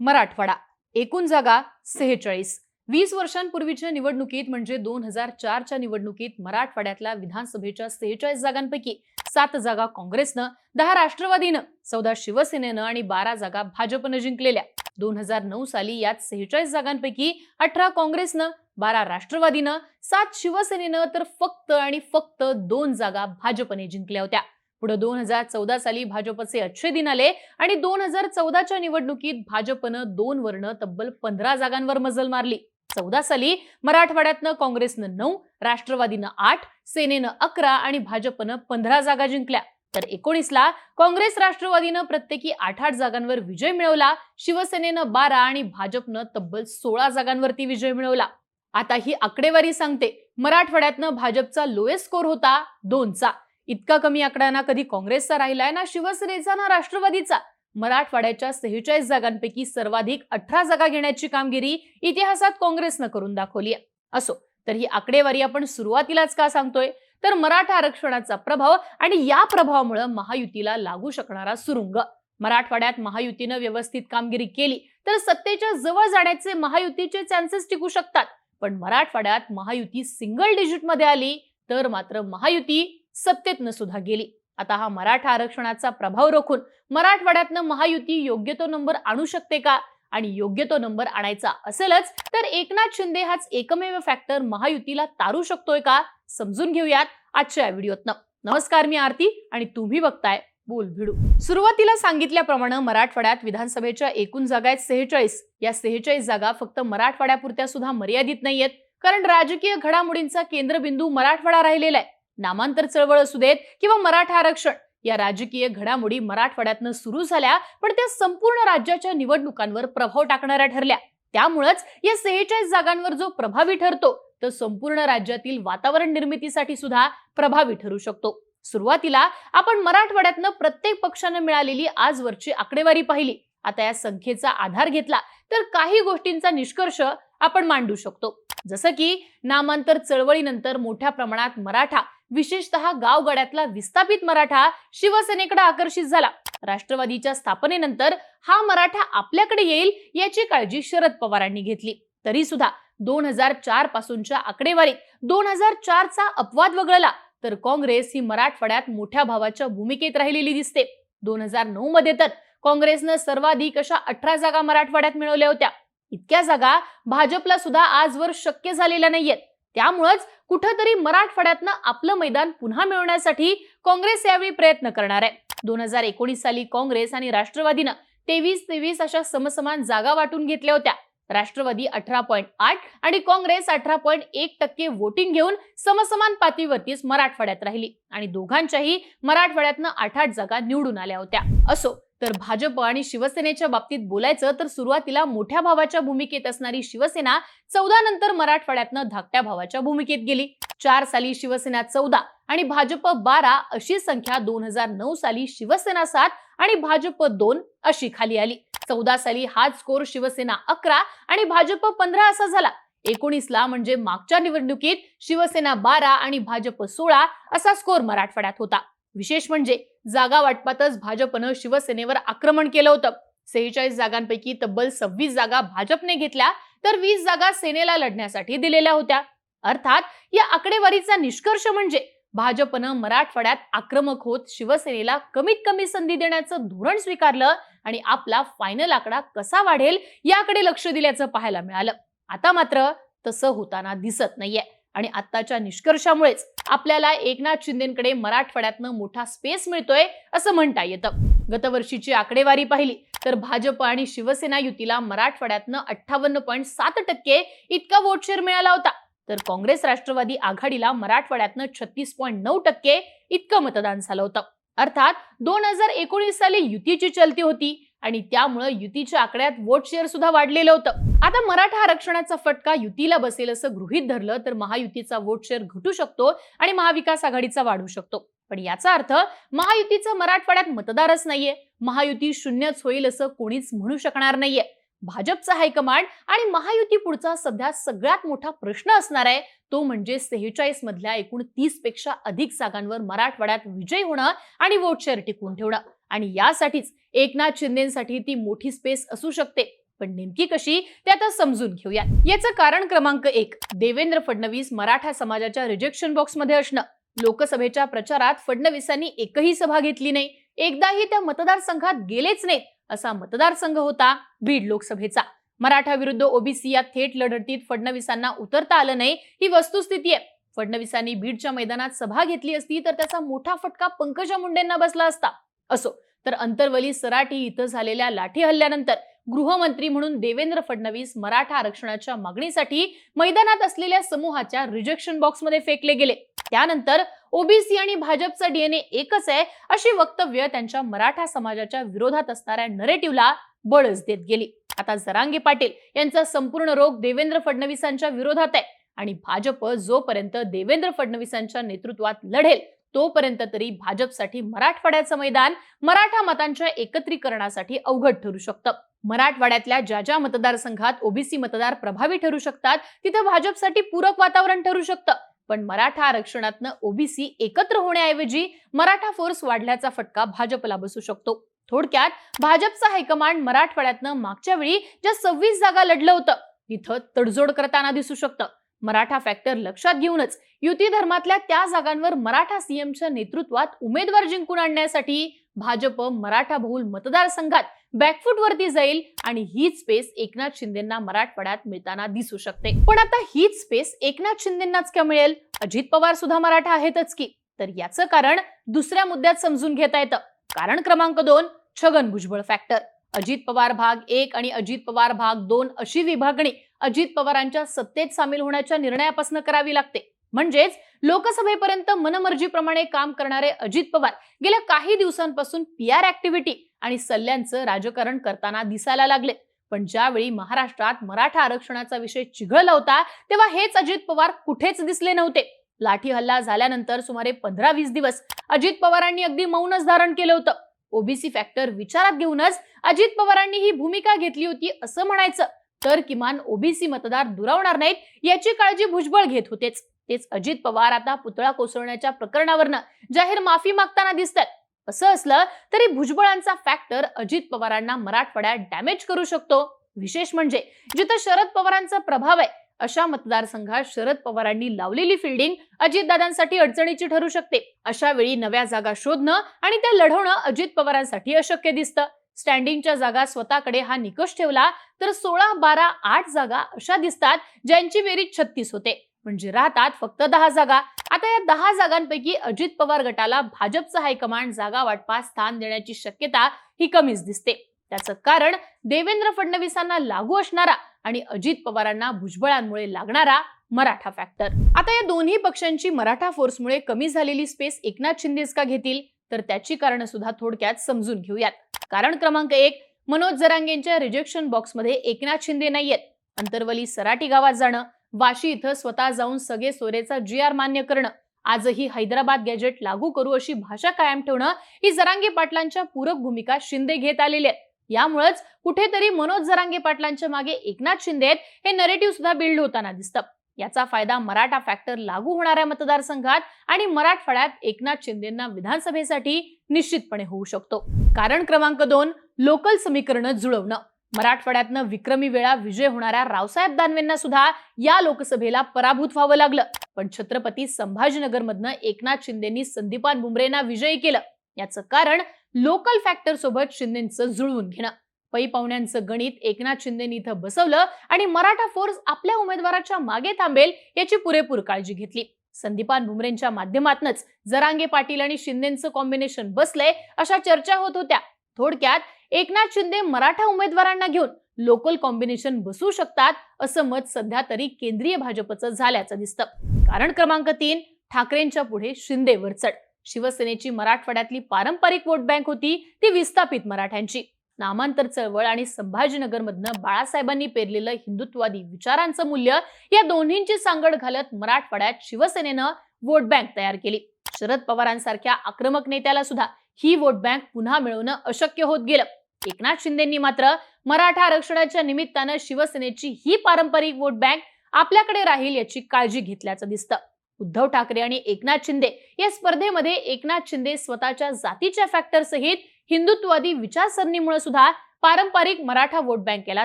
मराठवाडा. एकूण जागा सेहेचाळीस. वीस वर्षांपूर्वीच्या निवडणुकीत म्हणजे दोन हजार चारच्या निवडणुकीत मराठवाड्यातल्या विधानसभेच्या सेहेचाळीस जागांपैकी सात जागा काँग्रेसनं दहा राष्ट्रवादीनं चौदा शिवसेनेनं आणि बारा जागा भाजपनं जिंकलेल्या. दोन हजार नऊ साली यात सेहेचाळीस जागांपैकी अठरा काँग्रेसनं बारा राष्ट्रवादीनं सात शिवसेनेनं तर फक्त आणि फक्त दोन जागा भाजपने जिंकल्या होत्या. पुढे दोन हजार चौदा साली भाजपचे अच्छे दिन आले आणि दोन हजार चौदाच्या निवडणुकीत भाजपनं दोन वर्ण तब्बल पंधरा जागांवर मजल मारली. चौदा साली मराठवाड्यातनं काँग्रेसनं नऊ राष्ट्रवादीनं आठ सेनेनं अकरा आणि भाजपनं पंधरा जागा जिंकल्या. तर एकोणीसला काँग्रेस राष्ट्रवादीनं प्रत्येकी आठ आठ जागांवर विजय मिळवला शिवसेनेनं बारा आणि भाजपनं तब्बल सोळा जागांवरती विजय मिळवला. आता ही आकडेवारी सांगते. मराठवाड्यातनं भाजपचा लोएस्ट स्कोर होता दोनचा. इतका कमी आकडा ना कधी काँग्रेसचा राहिलाय ना शिवसेनेचा ना राष्ट्रवादीचा? मराठवाड्याच्या सेहेचाळीस जागांपैकी सर्वाधिक अठरा जागा घेण्याची कामगिरी इतिहासात काँग्रेसनं करून दाखवली आहे. असो तर ही आकडेवारी आपण सुरुवातीलाच का सांगतोय? तर मराठा आरक्षणाचा प्रभाव आणि या प्रभावामुळे महायुतीला लागू शकणारा सुरुंग. मराठवाड्यात महायुतीनं व्यवस्थित कामगिरी केली तर सत्तेच्या जवळ जाण्याचे महायुतीचे चान्सेस टिकू शकतात. पण मराठवाड्यात महायुती सिंगल डिजिटमध्ये आली तर मात्र महायुती सत्तेतनं सुद्धा गेली. आता हा मराठा आरक्षणाचा प्रभाव रोखून मराठवाड्यातनं महायुती योग्य तो नंबर आणू शकते का? आणि योग्य तो नंबर आणायचा असेलच तर एकनाथ शिंदे हाच एकमेव फॅक्टर महायुतीला तारू शकतोय का? समजून घेऊयात आजच्या या व्हिडिओतनं. नमस्कार मी आरती आणि तुम्ही बघताय बोल भिडू. सुरुवातीला सांगितल्याप्रमाणे मराठवाड्यात विधानसभेच्या एकूण जागा आहेत सेहेचाळीस. या सेहेचाळीस जागा फक्त मराठवाड्यापुरत्या सुद्धा मर्यादित नाहीयेत. कारण राजकीय घडामोडींचा केंद्रबिंदू मराठवाडा राहिलेला आहे. नामांतर चळवळ असू देत किंवा मराठा आरक्षण. या राजकीय घडामोडी मराठवाड्यातनं सुरू झाल्या पण त्या संपूर्ण राज्याच्या निवडणुकांवर प्रभाव टाकणाऱ्या ठरल्या. त्यामुळेच या सेहेचाळीस जागांवर जो प्रभावी ठरतो तो संपूर्ण राज्यातील वातावरण निर्मितीसाठी सुद्धा प्रभावी ठरू शकतो. सुरुवातीला आपण मराठवाड्यातनं प्रत्येक पक्षानं मिळालेली आजवरची आकडेवारी पाहिली. आता या संख्येचा आधार घेतला तर काही गोष्टींचा निष्कर्ष आपण मांडू शकतो. जसं की नामांतर चळवळीनंतर मोठ्या प्रमाणात मराठा विशेषतः गावगड्यातला विस्थापित मराठा शिवसेनेकडे आकर्षित झाला. राष्ट्रवादीच्या स्थापनेनंतर हा मराठा आपल्याकडे येईल याची काळजी शरद पवारांनी घेतली. तरी सुद्धा दोन हजार चार पासूनच्या आकडेवारीत दोन हजार चारचा अपवाद वगळला तर काँग्रेस ही मराठवाड्यात मोठ्या भावाच्या भूमिकेत राहिलेली दिसते. दोन हजार नऊ मध्ये तर काँग्रेसनं सर्वाधिक अशा अठरा जागा मराठवाड्यात मिळवल्या होत्या. इतक्या जागा भाजपला सुद्धा आजवर शक्य झालेल्या नाहीयेत. त्यामुळंच कुठंतरी मराठवाड्यातनं आपलं मैदान पुन्हा मिळवण्यासाठी काँग्रेस यावेळी प्रयत्न करणार आहे. दोन हजार एकोणीस साली काँग्रेस आणि राष्ट्रवादीनं तेवीस तेवीस अशा समसमान जागा वाटून घेतल्या होत्या. राष्ट्रवादी अठरा पॉईंट आठ आणि काँग्रेस अठरा पॉईंट एक टक्के वोटिंग घेऊन समसमान पातळीवरतीच मराठवाड्यात राहिली आणि दोघांच्याही मराठवाड्यातनं आठ आठ जागा निवडून आल्या होत्या. असो तर भाजप आणि शिवसेनेच्या बाबतीत बोलायचं तर सुरुवातीला मोठ्या भावाच्या भूमिकेत असणारी शिवसेना चौदा नंतर मराठवाड्यातनं धाकट्या भावाच्या भूमिकेत गेली. चार साली शिवसेना चौदा आणि भाजप बारा अशी संख्या दोन हजार नऊ साली शिवसेना सात आणि भाजप दोन अशी खाली आली. चौदा साली हाच स्कोर शिवसेना अकरा आणि भाजप पंधरा असा झाला. एकोणीसला म्हणजे मागच्या निवडणुकीत शिवसेना बारा आणि भाजप सोळा असा स्कोर मराठवाड्यात होता. विशेष म्हणजे जागा वाटपातच भाजपनं शिवसेनेवर आक्रमण केलं होतं. सेहेचाळीस जागांपैकी तब्बल सव्वीस जागा भाजपने घेतल्या तर वीस जागा सेनेला लढण्यासाठी दिलेल्या होत्या. अर्थात या आकडेवारीचा निष्कर्ष म्हणजे भाजपनं मराठवाड्यात आक्रमक होत शिवसेनेला कमीत कमी संधी देण्याचं धोरण स्वीकारलं आणि आपला फायनल आकडा कसा वाढेल याकडे लक्ष दिल्याचं पाहायला मिळालं. आता मात्र तसं होताना दिसत नाहीये. आणि आत्ताच्या निष्कर्षामुळेच आपल्याला एकनाथ शिंदेकडे मराठवाड्यातनं मोठा स्पेस मिळतोय असं म्हणता येतं. गतवर्षीची आकडेवारी पाहिली तर भाजप आणि शिवसेना युतीला मराठवाड्यातनं अठ्ठावन्न पॉईंट सात टक्के इतका वोट शेअर मिळाला होता. तर काँग्रेस राष्ट्रवादी आघाडीला मराठवाड्यातनं छत्तीस पॉईंट नऊ टक्के इतकं मतदान झालं होतं. अर्थात दोन हजार एकोणीस साली युतीची चलती होती. आणि त्यामुळं युतीच्या आकड्यात वोट शेअर सुद्धा वाढलेलं होतं. आता मराठा आरक्षणाचा फटका युतीला बसेल असं गृहीत धरलं तर महायुतीचा वोट शेअर घटू शकतो आणि महाविकास आघाडीचा वाढू शकतो. पण याचा अर्थ महायुतीचं मराठवाड्यात मतदारच नाहीये. महायुती शून्यच होईल असं कोणीच म्हणू शकणार नाहीये. भाजपचा हायकमांड आणि महायुती पुढचा सध्या सगळ्यात मोठा प्रश्न असणार आहे. तो म्हणजे सेहेचाळीस मधल्या एकूण तीसपेक्षा अधिक जागांवर मराठवाड्यात विजय होणं आणि वोट शेअर टिकवून ठेवणं. आणि यासाठीच एकनाथ शिंदेसाठी ती मोठी स्पेस असू शकते. पण नेमकी कशी ते आता समजून घेऊया याचं कारण क्रमांक एक देवेंद्र फडणवीस मराठा समाजाच्या रिजेक्शन बॉक्समध्ये असणं. लोकसभेच्या प्रचारात फडणवीसांनी एकही सभा घेतली नाही. एकदाही त्या मतदारसंघात गेलेच नाहीत असा मतदारसंघ होता बीड लोकसभेचा. मराठा विरुद्ध ओबीसी या थेट लढतीत फडणवीसांना उतरता आलं नाही ही वस्तुस्थिती आहे. फडणवीसांनी बीडच्या मैदानात सभा घेतली असती तर त्याचा मोठा फटका पंकजा मुंडेंना बसला असता. असो. तर अंतरवली सराटी इथं झालेल्या लाठी हल्ल्यानंतर गृहमंत्री म्हणून देवेंद्र फडणवीस मराठा आरक्षणाच्या मागणीसाठी मैदानात असलेल्या समूहाच्या रिजेक्शन बॉक्समध्ये फेकले गेले. त्यानंतर ओबीसी आणि भाजपचा डीएनए एकच आहे अशी वक्तव्य त्यांच्या मराठा समाजाच्या विरोधात असणाऱ्या नरेटिव्हला बळच देत गेली. आता जरांगे पाटील यांचा संपूर्ण रोग देवेंद्र फडणवीसांच्या विरोधात आहे आणि भाजप जोपर्यंत देवेंद्र फडणवीसांच्या नेतृत्वात लढेल तोपर्यंत तरी भाजपसाठी मराठवाड्याचं मैदान मराठा मतांच्या एकत्रीकरणासाठी अवघड ठरू शकतं. मराठवाड्यातल्या ज्या ज्या मतदारसंघात ओबीसी मतदार प्रभावी ठरू शकतात तिथं भाजपसाठी पूरक वातावरण ठरू शकतं. पण मराठा आरक्षणातनं ओबीसी एकत्र होण्याऐवजी मराठा फोर्स वाढल्याचा फटका भाजपला बसू शकतो. थोडक्यात भाजपचा हायकमांड मराठवाड्यातनं मागच्या वेळी ज्या सव्वीस जागा लढलं होतं तिथं तडजोड करताना दिसू शकतं. मराठा फॅक्टर लक्षात घेऊनच युती धर्मातल्या त्या जागांवर मराठा सीएमच्या नेतृत्वात उमेदवार जिंकून आणण्यासाठी भाजप मराठा बहुल मतदारसंघात बॅकफूट वरती जाईल आणि हीच स्पेस एकनाथ शिंदेना मराठवाड्यात मिळताना दिसू शकते. पण आता हीच स्पेस एकनाथ शिंदेनाच का मिळेल? अजित पवार सुद्धा मराठा आहेतच की. तर याचं कारण दुसऱ्या मुद्द्यात समजून घेता येतं. कारण क्रमांक दोन छगन भुजबळ फॅक्टर अजित पवार भाग एक आणि अजित पवार भाग दोन अशी विभागणी अजित पवारांच्या सत्तेत सामील होण्याच्या निर्णयापासून करावी लागते. म्हणजेच लोकसभेपर्यंत मनमर्जीप्रमाणे काम करणारे अजित पवार गेल्या काही दिवसांपासून पी आर ऍक्टिव्हिटी आणि सल्ल्यांचं राजकारण करताना दिसायला लागले. पण ज्यावेळी महाराष्ट्रात मराठा आरक्षणाचा विषय चिघळला होता तेव्हा हेच अजित पवार कुठेच दिसले नव्हते. लाठी हल्ला झाल्यानंतर सुमारे पंधरा वीस दिवस अजित पवारांनी अगदी मौनच धारण केलं होतं. ओबीसी फॅक्टर विचारात घेऊनच अजित पवारांनी ही भूमिका घेतली होती असं म्हणायचं. तर किमान ओबीसी मतदार दुरावणार नाहीत याची काळजी भुजबळ घेत होतेच. तेच अजित पवार आता पुतळा कोसळण्याच्या प्रकरणावरनं जाहीर माफी मागताना दिसतात. असं असलं तरी भुजबळांचा फॅक्टर अजित पवारांना मराठवाड्यात डॅमेज करू शकतो. विशेष म्हणजे जिथं शरद पवारांचा प्रभाव आहे अशा मतदारसंघात शरद पवारांनी लावलेली फिल्डिंग अजितदादांसाठी अडचणीची ठरू शकते. अशा वेळी नव्या जागा शोधणं आणि त्या लढवणं अजित पवारांसाठी अशक्य दिसतं. स्टँडिंगच्या जागा स्वतःकडे हा निकष ठेवला तर सोळा बारा आठ जागा अशा दिसतात ज्यांची बेरीज छत्तीस होते. म्हणजे राहतात फक्त दहा जागा. आता या दहा जागांपैकी अजित पवार गटाला भाजपचं हायकमांड जागा वाटपास स्थान देण्याची शक्यता ही कमीच दिसते. त्याचं कारण देवेंद्र फडणवीसांना लागू असणारा आणि अजित पवारांना भुजबळांमुळे लागणारा मराठा फॅक्टर आता या दोन्ही पक्षांची मराठा फोर्समुळे कमी झालेली स्पेस एकनाथ शिंदेच का घेतील? तर त्याची कारण सुद्धा थोडक्यात समजून घेऊयात. कारण क्रमांक एक मनोज जरांगेंच्या रिजेक्शन बॉक्समध्ये एकनाथ शिंदे नाहीयेत. अंतरवली सराटी गावात जाणं वाशी इथं स्वतः जाऊन सगळे सोरेचा जी आर मान्य करणं आजही हैदराबाद गॅजेट लागू करू अशी भाषा कायम ठेवणं ही जरांगे पाटलांच्या पूरक भूमिका शिंदे घेत आलेली आहेत. यामुळेच कुठेतरी मनोज जरांगे पाटलांच्या मागे एकनाथ शिंदे आहेत हे नरेटिव्ह सुद्धा बिल्ड होताना दिसतं. याचा फायदा मराठा फॅक्टर लागू होणाऱ्या मतदारसंघात आणि मराठवाड्यात एकनाथ शिंदेना विधानसभेसाठी निश्चितपणे होऊ शकतो. कारण क्रमांक दोन लोकल समीकरणं जुळवणं. मराठवाड्यातनं विक्रमी वेळा विजय होणाऱ्या रावसाहेब दानवेंना सुद्धा या लोकसभेला पराभूत व्हावं लागलं. पण छत्रपती संभाजीनगरमधनं एकनाथ शिंदेनी संदीपान बुमरेंना विजयी केलं. याचं कारण लोकल फॅक्टर सोबत शिंदेचं जुळवून घेणं. पै पाहुण्यांचं गणित एकनाथ शिंदेनी इथं बसवलं आणि मराठा फोर्स आपल्या उमेदवाराच्या मागे थांबेल याची पुरेपूर काळजी घेतली. संदीपान बुमरेंच्या माध्यमातूनच जरांगे पाटील आणि शिंदेचं कॉम्बिनेशन बसलंय अशा चर्चा होत होत्या. थोडक्यात एकनाथ शिंदे मराठा उमेदवारांना घेऊन लोकल कॉम्बिनेशन बसू शकतात असं मत सध्या तरी केंद्रीय भाजपचं झाल्याचं दिसतं. कारण क्रमांक तीन ठाकरेंच्या पुढे शिंदे वरचढ. शिवसेनेची मराठवाड्यातली पारंपरिक वोट बँक होती ती विस्थापित मराठ्यांची. नामांतर चळवळ आणि संभाजीनगरमधनं बाळासाहेबांनी पेरलेलं हिंदुत्ववादी विचारांचं मूल्य या दोन्हींची सांगड घालत मराठवाड्यात शिवसेनेनं वोट बँक तयार केली. शरद पवारांसारख्या आक्रमक नेत्याला सुद्धा ही वोट बँक पुन्हा मिळवणं अशक्य होत गेलं. एकनाथ शिंदेंनी मात्र मराठा आरक्षणाच्या निमित्तानं शिवसेनेची ही पारंपरिक वोट बँक आपल्याकडे राहील याची काळजी घेतल्याचं दिसतं. उद्धव ठाकरे आणि एकनाथ शिंदे या स्पर्धेमध्ये एकनाथ शिंदे स्वतःच्या जातीच्या फॅक्टर सहित हिंदुत्ववादी विचारसरणीमुळे सुद्धा पारंपरिक मराठा वोट बँकेला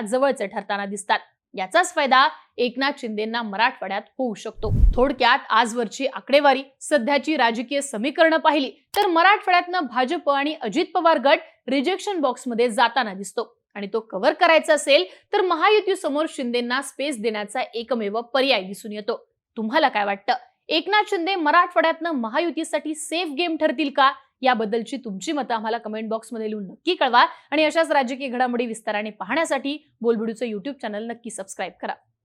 जवळचे ठरताना दिसतात. याचाच फायदा एकनाथ शिंदेना मराठवाड्यात होऊ शकतो. थोडक्यात आजवरची आकडेवारी सध्याची राजकीय समीकरणं पाहिली तर मराठवाड्यातनं भाजप आणि अजित पवार गट रिजेक्शन बॉक्समध्ये जाताना दिसतो. आणि तो कव्हर करायचा असेल तर महायुती समोर शिंदेना स्पेस देण्याचा एकमेव पर्याय दिसून येतो. तुम्हाला काय वाटतं? एकनाथ शिंदे मराठवाड्यातनं महायुतीसाठी सेफ गेम ठरतील का? याबद्दलची तुमची मतं आम्हाला कमेंट बॉक्समध्ये लिहून नक्की कळवा. आणि अशाच राजकीय घडामोडी विस्ताराने पाहण्यासाठी बोलबिडूचं युट्यूब चॅनल नक्की सबस्क्राईब करा.